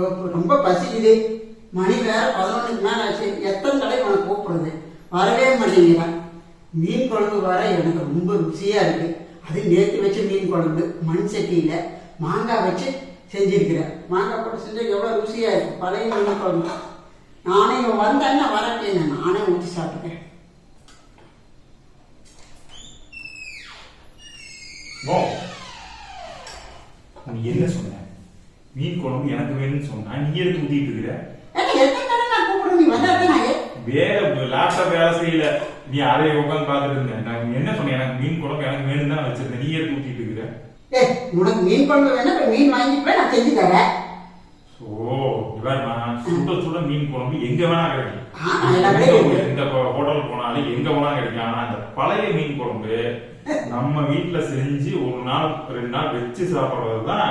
ரொம்ப- பசிக்குது. மணி வேற பதினொன்றுக்கு மேல ஆச்சு எத்தனை தடவை உனக்கு கூப்பிடுது வரவே மாட்டேங்கிறான் மீன் குழம்பு வர எனக்கு ரொம்ப ருசியா இருக்கு. அது நேற்று வச்ச மீன் குழம்பு மண் சட்டியில மாங்காய் வச்சு செஞ்சிருக்கிறேன். மாங்காய் போட்டு செஞ்சா எவ்வளோ ருசியா இருக்கு. பழைய மீன் குழம்பு. நானே இவன் வந்தேன்னா வரட்டேன் நானே. ஊற்றி சாப்பிட்டுக்கிறேன். என்ன சொன்ன மீன் குழம்பு எனக்கு வேணும்னு சொன்னா நீ எடுத்து ஊத்திட்டு இருக்கிற வேற லேப்டாப் வேலை செய்யல. நீ அதை உட்காந்து பார்த்துட்டு இருந்த நான் என்ன சொன்னேன் எனக்கு மீன் குழம்பு எனக்கு வேணும் தான் வச்சிருந்தேன். நீ எடுத்து ஊத்திட்டு இருக்கிற உனக்கு மீன் குழம்பு வேணா போய் மீன் வாங்கிட்டு நான் செஞ்சு தரேன். ஓ இவர்மா சுட சுட மீன் குழம்பு எங்க வேணா கிடைக்கும். எந்த ஹோட்டல் போனாலும் எங்க வேணா கிடைக்கும். ஆனா அந்த பழைய மீன் குழம்பு நம்ம வீட்டுல செஞ்சு ஒரு நாள் ரெண்டு நாள் வச்சு சாப்பிடுறதுதான்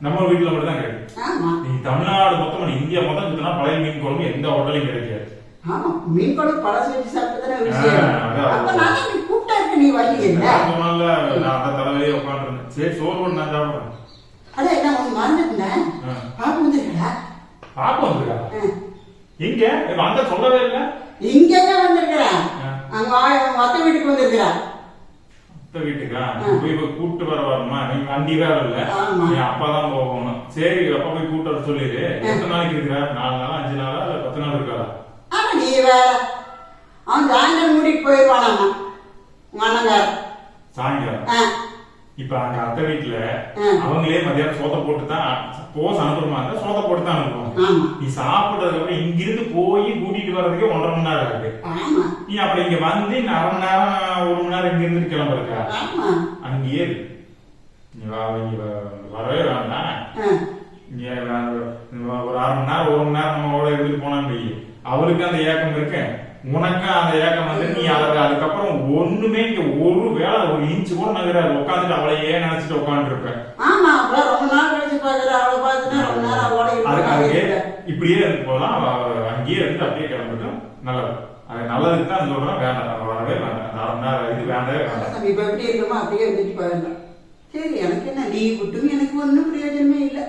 நம்ம வீட்டுல மட்டும் தான் கிடைக்கும் ஆமா. நீ தமிழ்நாடு மொத்தம் இந்தியா மொத்தம் சுத்தினா பழைய மீன் குழம்பு எந்த ஹோட்டலையும் கிடைக்காது. ஆமா மீன் குழம்பு பழசு வச்சு சாப்பிட்டு தானே ருசியா ஆ, இருக்கும். அதான். அப்ப நான் தான் நீ கூப்பிட்டா நீ நான் அந்த தலைவலியே உட்காந்துருந்தேன் சரி சோறு ஒண்ணு நான் சாப்பிடுறேன். என்ன உனக்கு மறந்துட்டேன். பாப்பு வந்திருக்கா? எங்க? வந்த சொல்லவே இல்லை. இங்கங்க வந்திருக்கிறேன் ஆ. அங்க மத்த வீட்டுக்கு வந்திருக்கிறா. அத்தை வீட்டுக்கா? போய் போய் கூட்டு வர வரணுமா? நீ வண்டி வேற இல்ல ஆமா. நீ அப்பா தான் போகணும். சரி அப்பா போய் கூட்டு வர சொல்லிடு. எத்தனை நாளைக்கு இருக்கிற நாலு நாளா அஞ்சு நாளா இல்ல பத்து நாள் இருக்காதா ஆனா நீ வேற. அவன் சாயந்தரம் மூடிட்டு போயிடுவானாமா உங்க அண்ணங்கார. சாயங்காலம்? ஆ. இப்ப அங்க அத்தை வீட்டுல. அவங்களே மதியானம் சோத்தை போட்டு தான் போஸ் அனுப்புறமா? இருந்தா சோத்தை போட்டு தான் அனுப்புவாங்க ஆமா. நீ சாப்பிடுறதுக்கு அப்புறம் இங்கிருந்து போய் கூட்டிட்டு வர்றதுக்கே ஒன்றரை மணி நேரம் இருக்கு ஆமா. நீ அப்புறம் இங்க வந்து இன்னும் அரை மணி நேரம் ஒரு மணி நேரம் இங்க இருந்து கிளம்புறக்கா அங்கேயே வரவே வேண்டாம். இங்க ஒரு அரை மணி நேரம் ஒரு மணி நேரம் நம்ம கூட இருந்துட்டு போனான்னு. அவருக்கு அந்த ஏக்கம் இருக்கு. உனக்கு அந்த ஏக்கம் வந்து நீ அதை அதுக்கப்புறம் ஒண்ணுமே இங்க ஒரு வேலை ஒரு இன்ச்சு கூட நகராது. உட்காந்துட்டு அவளையே நினைச்சிட்டு உட்காந்துட்டு இருப்பேன் ஆமா அப்புறம் ரொம்ப நாள் கழிச்சு பாக்குற அவளை பார்த்துனா ரொம்ப நேரம் அவளோட அதுக்கு அங்கேயே இருக்க. இப்படியே இருந்து போகலாம் அவ அங்கேயே இருந்து அப்படியே கிளம்பட்டும் நல்லது. அது நல்லதுக்கு தான் சொல்றேன் வேண்டாம் அவ வரவே வேண்டாம் அந்த அரை மணி நேரம் இது வேண்டவே வேண்டாம் நம்ம இப்ப எப்படி இருக்கோமோ அப்படியே இருந்துட்டு போயிடலாம் சரி எனக்கு என்ன லீவ் விட்டும் எனக்கு ஒன்றும் பிரயோஜனமே இல்லை